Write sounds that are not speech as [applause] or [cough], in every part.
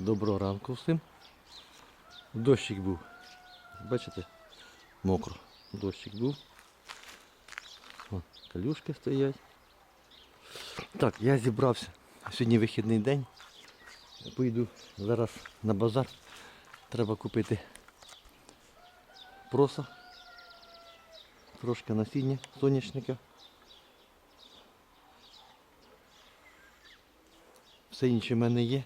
Доброго ранку всім. Дощик був. Бачите? Мокро. Дощик був. О, калюшки стоять. Так, я зібрався. Сьогодні вихідний день. Поїду зараз на базар. Треба купити проса. Трошки насіння соняшника. Все інше в мене є.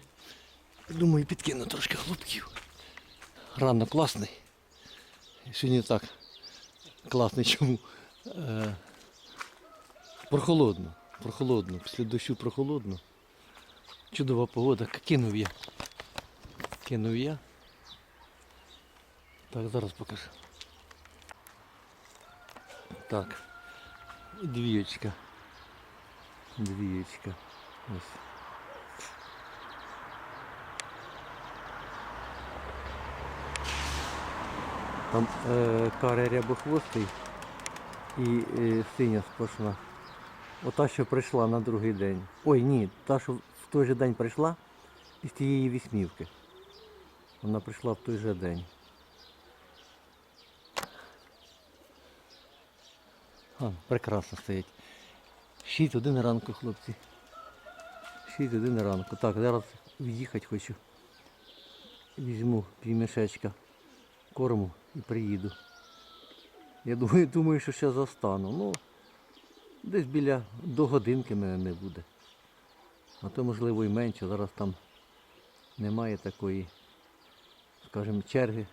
Думаю, підкину трошки хлопків. Рано класний. Сьогодні так класний чому. Е, прохолодно. Прохолодно. Після дощу прохолодно. Чудова погода. Кинув я. Кинув я. Так, зараз покажу. Так. Двієчка. Двієчка. Ось. Там е, каре рябохвостий і е, синя сплошна. Ота, що прийшла на другий день. Ой, ні, та, що в той же день прийшла із тієї вісьмівки. Вона прийшла в той же день. А, прекрасно стоять. 6 годин ранку, хлопці. 6 годин ранку. Так, зараз від'їхати хочу. Візьму півмішечка корму і приїду. Я думаю, [laughs] думаю, що ще застану. Ну, десь біля до годинки мене не буде. А то можливо і менше. Зараз там немає такої, скажімо, черги.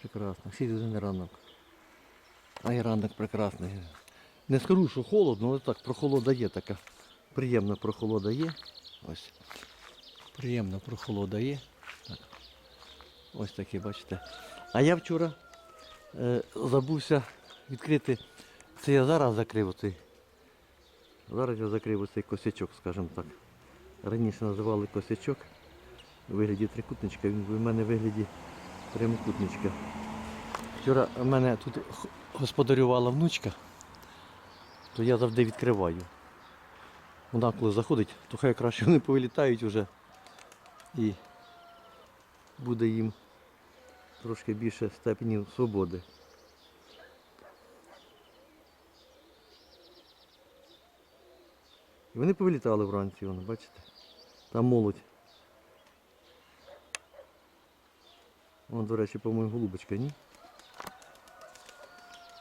Прекрасно. 6 годин ранок. А і ранок прекрасний. Не скажу, що холодно, але так, прохолода є така. Приємна прохолода є. Ось. Приємна прохолода є. Так. Ось такі, бачите. А я вчора е, забувся відкрити. Це я зараз закрив оцей. Зараз я закрив оцей косячок, скажімо так. Раніше називали косячок у вигляді трикутничка, він в мене в вигляді прямокутничка. Вчора в мене тут господарювала внучка, то я завжди відкриваю. Вона коли заходить, то хай краще вони повилітають вже і буде їм трошки більше степені свободи. І вони повилітали вранці, воно, бачите? Там молодь. Вон, до речі, по-моєму, голубочка, ні?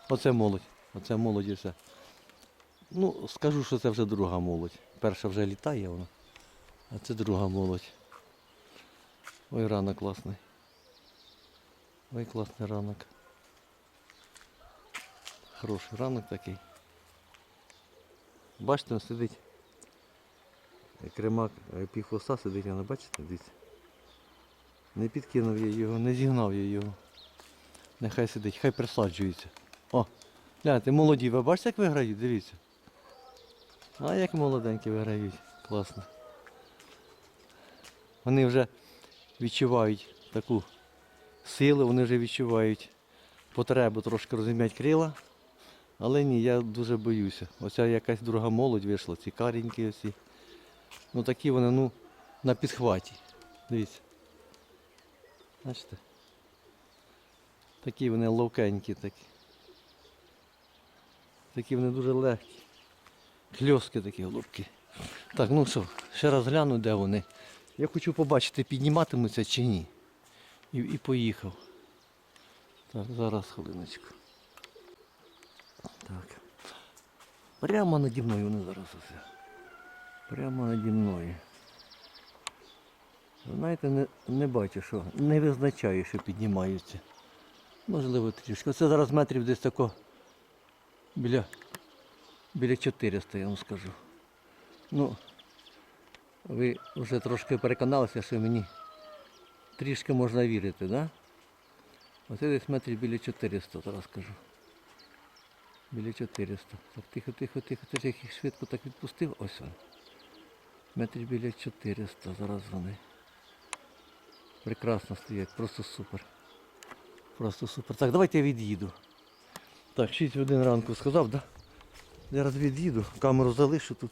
Оце молодь. Оце молодь і все. Ну, скажу, що це вже друга молодь. Перша вже літає вона, а це друга молодь. Ой, ранок класний. Ой, класний ранок. Хороший ранок такий. Бачите, він сидить. Кремак е, півхвоста сидить, вона бачите, дивіться. Не підкинув я його, не зігнав я його. Нехай сидить, хай присаджується. О, гляньте, молоді, ви бачите, як виграють? Дивіться. А як молоденькі виграють. Класно. Вони вже відчувають таку силу, вони вже відчувають потребу трошки розім'яти крила. Але ні, я дуже боюся. Оця якась друга молодь вийшла, ці каренькі оці. Ну такі вони, ну, на підхваті. Дивіться. Бачите? Такі вони ловкенькі такі. Такі вони дуже легкі. Хльоски такі голубки. Так, ну що, ще раз гляну, де вони. Я хочу побачити, підніматимуться чи ні. І, і поїхав. Так, зараз хвилиночку. Так. Прямо наді мною вони зараз усе. Прямо наді мною. Знаєте, не, не бачу, що не визначаю, що піднімаються. Можливо, трішки. Це зараз метрів десь тако біля, біля 400, я вам скажу. Ну, ви вже трошки переконалися, що мені трішки можна вірити. Да? Оце десь метрів біля 400, зараз кажу. Біля 400. Так, тихо, тихо, тихо. Ти ж як їх швидко так відпустив, ось він. Метрів біля 400, зараз вони. Прекрасно стоять, просто супер. Просто супер. Так, давайте я від'їду. Так, 6 годин ранку сказав, да? Зараз від'їду, камеру залишу тут.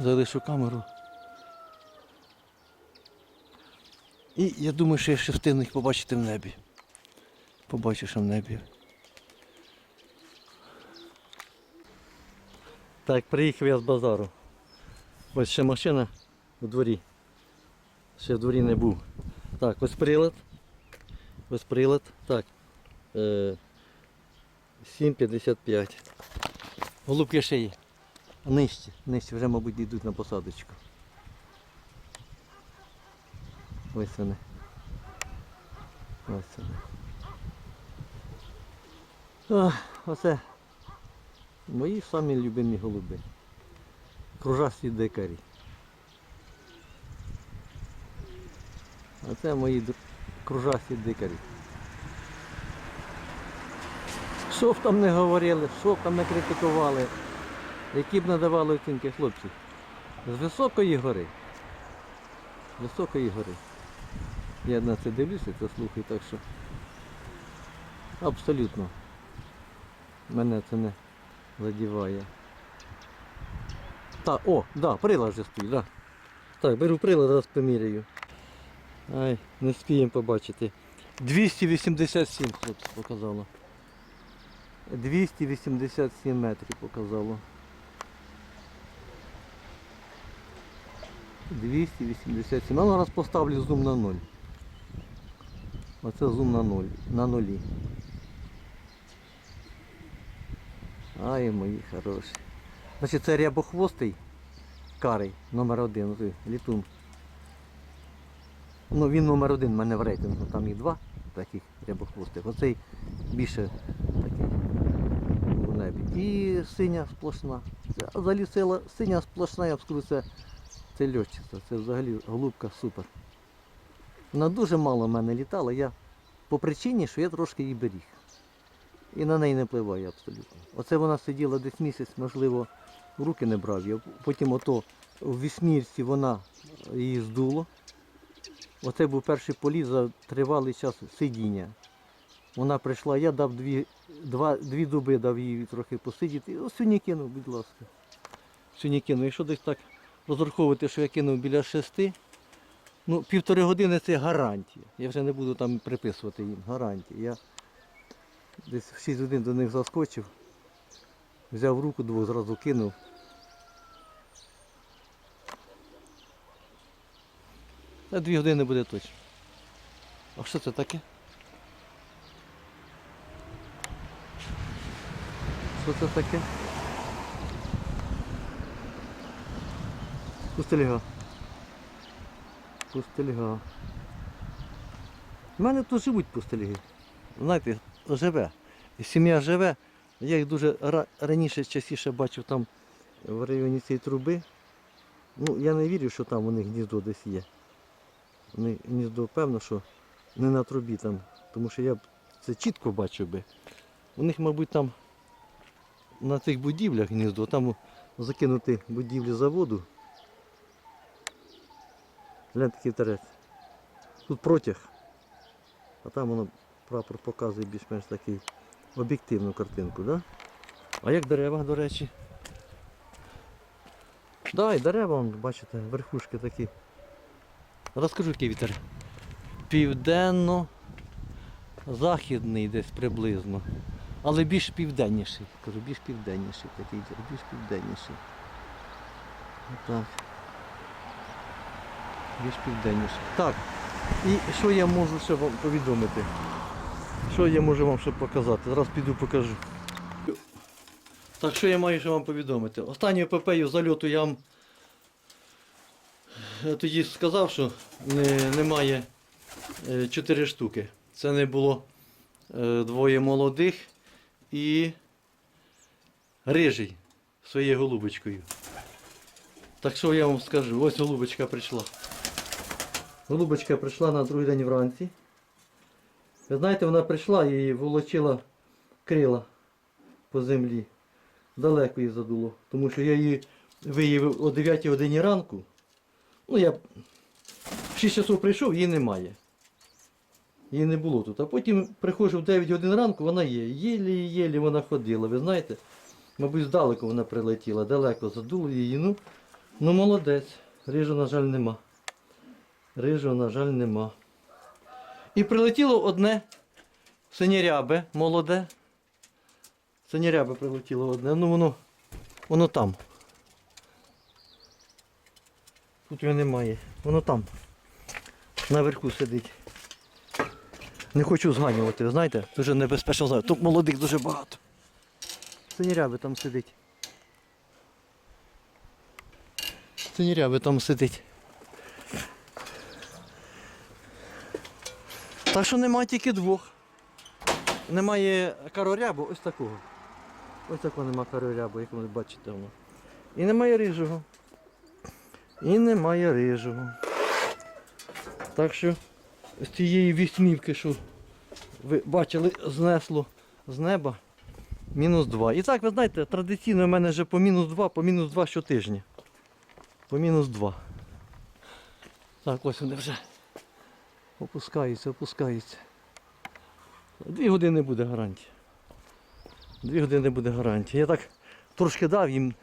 Залишу камеру. І я думаю, що я ще встигну їх побачити в небі. Побачу, що в небі. Так, приїхав я з базару. Ось ще машина у дворі. Ще в дворі не був. Так, ось прилад. Ось прилад. Так. Е, 7,55. Голубки ще є. Нижче, нижче, вже, мабуть, йдуть на посадочку. Ось вони. Ось вони. Ох, оце мої самі любимі голуби. Кружасті дикарі. А це мої кружасті дикарі. Що б там не говорили, що б там не критикували, які б надавали оцінки хлопці. З високої гори. З високої гори. Я на це дивлюся, це слухаю, так що абсолютно мене це не задіває. Так, о, да, прилад вже стоїть, да. Так, беру прилад, зараз поміряю. Ай, не спіємо побачити. 287 хлопці показало. 287 метрів показало. 287. Ну раз поставлю зум на 0. Оце зум на 0. На нулі. Ай, мої хороші. Значить це рябохвостий карий номер один, літун. Ну він номер один в мене в рейтингу, там їх два таких рябохвостих. Оцей більше такий в небі. І синя сплошна. Взагалі синя сплошна, я б скажу, це льотчиця. Це взагалі голубка супер. Вона дуже мало в мене літала, я по причині, що я трошки її беріг. І на неї не впливає абсолютно. Оце вона сиділа десь місяць, можливо, руки не брав її. Потім ото в вісьмірці вона її здуло. Оце був перший політ за тривалий час сидіння. Вона прийшла, я дав дві, два, дві доби дав їй трохи посидіти. Ось сьогодні кинув, будь ласка. Сьогодні кинув. Якщо десь так розраховувати, що я кинув біля шести, ну півтори години це гарантія. Я вже не буду там приписувати їм. Гарантія. Я десь в 6 годин до них заскочив, взяв руку, двох зразу кинув. Та дві години буде точно. А що це таке? Що це таке? Пустельга. Пустельга. У мене тут живуть пустельги. Знаєте, живе. Сім'я живе. Я їх дуже раніше частіше бачив там в районі цієї труби. Ну, я не вірю, що там у них гніздо десь є. Вони гніздо певно, що не на трубі там. Тому що я б це чітко бачив би. У них, мабуть, там на цих будівлях гніздо, там закинути будівлі заводу. Глянь такий терець. Тут протяг. А там воно прапор показує більш-менш такий об'єктивну картинку, да? А як дерева, до речі? Да, дерева, бачите, верхушки такі. Розкажу, який вітер. Південно-західний десь приблизно. Але більш південніший. Кажу, більш південніший такий, більш південніший. Отак. Більш південніший. Так. І що я можу ще вам повідомити? Що я можу вам ще показати? Зараз піду покажу. Так, що я маю ще вам повідомити? Останню епопею зальоту я вам е, тоді сказав, що не, немає е, 4 штуки. Це не було е, двоє молодих і рижий своєю голубочкою. Так що я вам скажу? Ось голубочка прийшла. Голубочка прийшла на другий день вранці. Ви знаєте, вона прийшла і волочила крила по землі. Далеко її задуло. Тому що я її виявив о 9 годині ранку. Ну, я в 6 часов прийшов, її немає. Її не було тут. А потім приходжу в 9 годин ранку, вона є. Єлі-єлі вона ходила. Ви знаєте, мабуть, здалеку вона прилетіла, далеко задуло її. Ну, Ну молодець. Рижу, на жаль, нема. Рижу, на жаль, нема. І прилетіло одне синірябе молоде. Синірябе прилетіло одне. Ну воно, воно там. Тут його немає. Воно там. Наверху сидить. Не хочу зганювати, знаєте, дуже небезпечно знаю. Тут молодих дуже багато. Синіряби там сидить. Синіряби там сидить. Так що немає тільки двох. Немає карорябу, ось такого. Ось такого немає карорябу, як ви бачите воно. І немає рижого. І немає рижого. Так що з цієї вісьмівки, що ви бачили, знесло з неба мінус 2. І так, ви знаєте, традиційно в мене вже по мінус 2, по мінус 2 щотижня. По мінус 2. Так, ось вони вже опускаються, опускаються. Дві години буде гарантія. Дві години буде гарантія. Я так трошки дав їм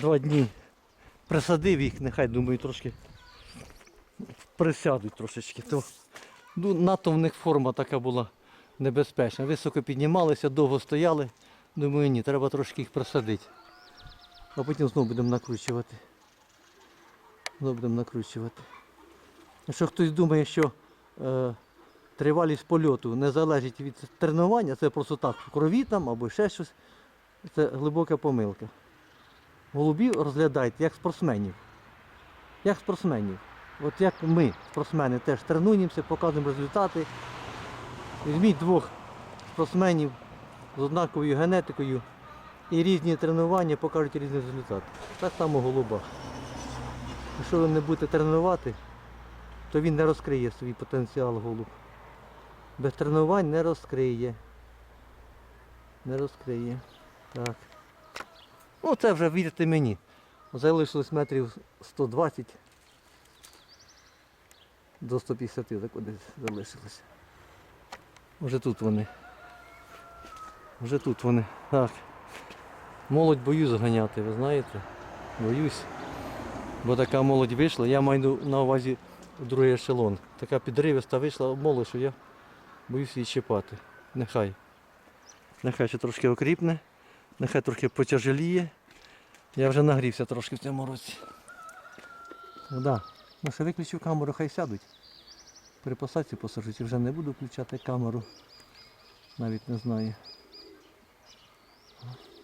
два дні. Присадив їх, нехай думаю, трошки присядуть трошечки. То, ну, надто в них форма така була небезпечна. Високо піднімалися, довго стояли. Думаю, ні, треба трошки їх присадити. А потім знову будемо накручувати. Знову будемо накручувати. Якщо хтось думає, що е, тривалість польоту не залежить від тренування, це просто так, в крові там або ще щось, це глибока помилка. Голубів розглядайте як спортсменів. Як спортсменів. От як ми, спортсмени, теж тренуємося, показуємо результати. Візьміть двох спортсменів з однаковою генетикою і різні тренування покажуть різні результати. Так само голуба. Якщо ви не будете тренувати, то він не розкриє свій потенціал голуб. Без тренувань не розкриє. Не розкриє. Так. Ну це вже вірте мені. Залишилось метрів 120 до 150 так десь залишилося. Вже тут вони. Вже тут вони. Так. Молодь боюсь заганяти, ви знаєте? Боюсь. Бо така молодь вийшла, я маю на увазі другий ешелон. Така підривиста вийшла молодь, що я боюсь її чіпати. Нехай. Нехай ще трошки окріпне, нехай трохи потяжеліє. Я вже нагрівся трошки в цьому році. Ну, да. ну ще виключив камеру, хай сядуть. При посадці посажуть, вже не буду включати камеру. Навіть не знаю.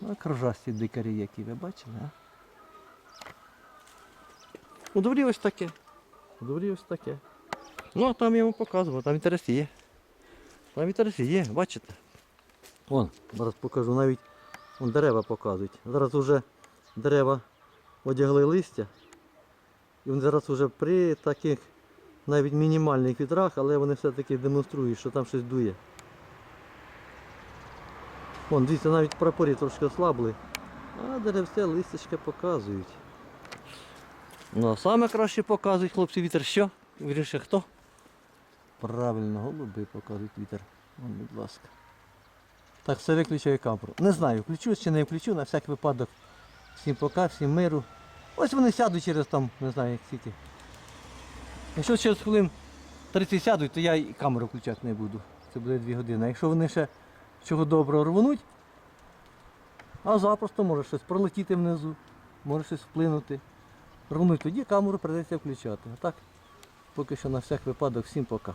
Ну, кружасті дикарі, які ви бачили, а? У дворі ось таке. У дворі ось таке. Ну, а там я йому показував, там інтерес є. Там інтерес є, бачите? Вон, зараз покажу, навіть вон дерева показують. Зараз вже дерева одягли листя. І вони зараз вже при таких навіть мінімальних вітрах, але вони все-таки демонструють, що там щось дує. Вон, дивіться, навіть прапорі трошки ослабли, а деревця листячка показують. Ну а саме краще показують хлопці вітер що? Вірніше хто? Правильно, голуби показують вітер. Вон, будь ласка. Так, все виключаю камеру. Не знаю, включу чи не включу, на всяк випадок. Всім пока, всім миру. Ось вони сядуть через там, не знаю, як скільки. Якщо через хвилин 30 сядуть, то я і камеру включати не буду. Це буде 2 години. Якщо вони ще чого доброго рвонуть, а запросто може щось пролетіти внизу, може щось вплинути. Рвонуть, тоді камеру придеться включати. А так, поки що на всяк випадок, всім пока.